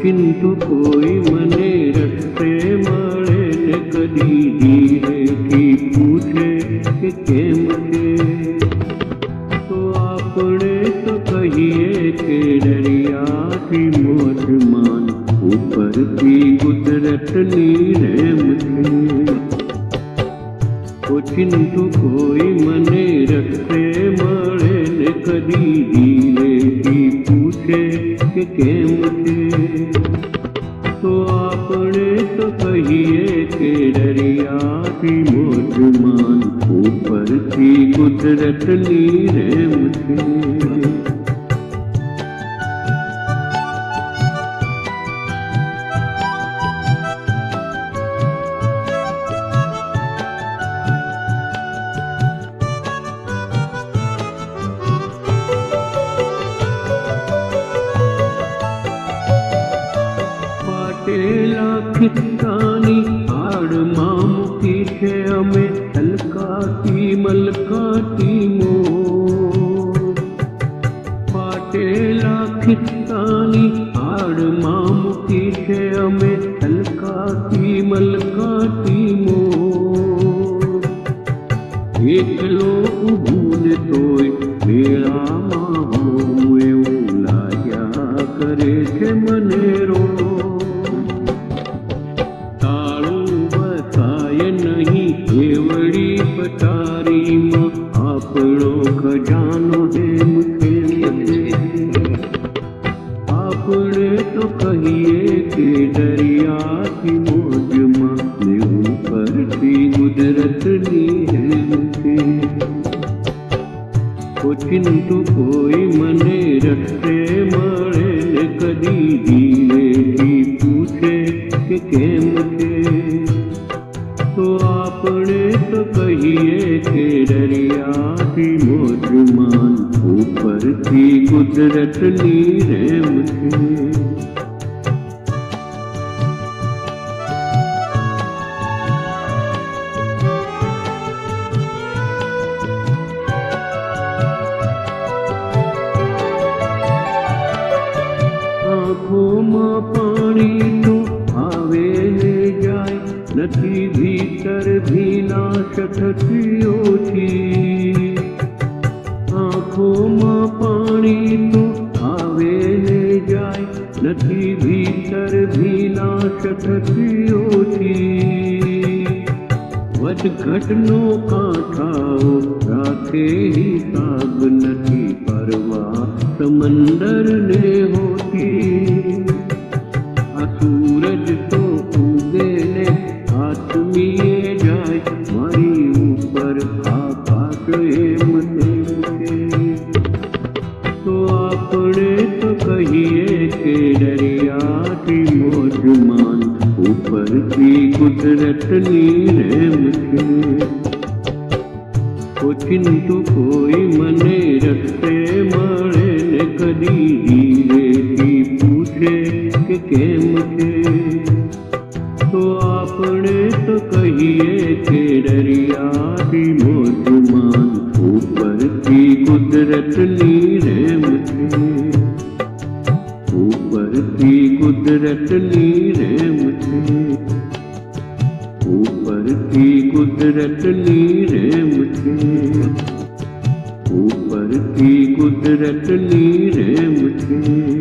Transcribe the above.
ઓચિંતું કોઈ મને રસ્તે મળે ને કદી ધીરેથી પૂછે કે કેમ છે તો આપણે તો કહીએ કે દરિયાથી મોજમાન ઉપરથી કુદરતની રેમ છે ઓચિંતું કોઈ મને રસ્તે મળે ને કદી ધીરેથી પૂછે કે કેમ કે દરિયાથી મોજમાન ઉપરથી કુદરતની રેમ છે ખિસ્સાની આડમાં મૂકી છે અમે હલકાતી મલકાતી મો પાટેલા ખિસ્સાની આડમાં મૂકી છે અમે હલકાતી મલકાતી મો એકલો ઊભું ને તોય મેળામાં હોઉં એવું લાગ્યા કરે છે મને કેવડી આપણો ખજાનો હેમ આપણે તો કહીએ કે દરિયાથી મોજમાં ને પરથી કુદરતની હેમ છે ઓચિંતું કોઈ મને રસ્તે મળે ને કદી ધીરેથી પૂછે કે કેમ છે દરિયાથી મોજમાન ઉપરથી કુદરતની રેમ છે. આંખોમાં પાણી તો આવે જાય, નથી ભીતર ભીના થતી આંખોમાં પાણી તો આવે ને જાય નથી ભીતર ભીનાશ થતી ઓછી વધઘટનો કાંઠાઓ રાખે હિસાબ નથી પરવા સમંદરને હોતી આ સૂરજ તો ઉગે ને આત્મીએ આપણે તો કહીએ કે દરિયાથી મોજમાન ઉપરથી કુદરતની રેમ છે. ઓચિંતું કોઈ મને રસ્તે મળે ને કદી ધીરેથી પૂછે કે કેમ છે? તો આપણે તો કહીએ કે ઉપરથી કુદરતની રેમ છે ઉપરથી કુદરતની રેમ છે ઉપરથી કુદરતની રેમ છે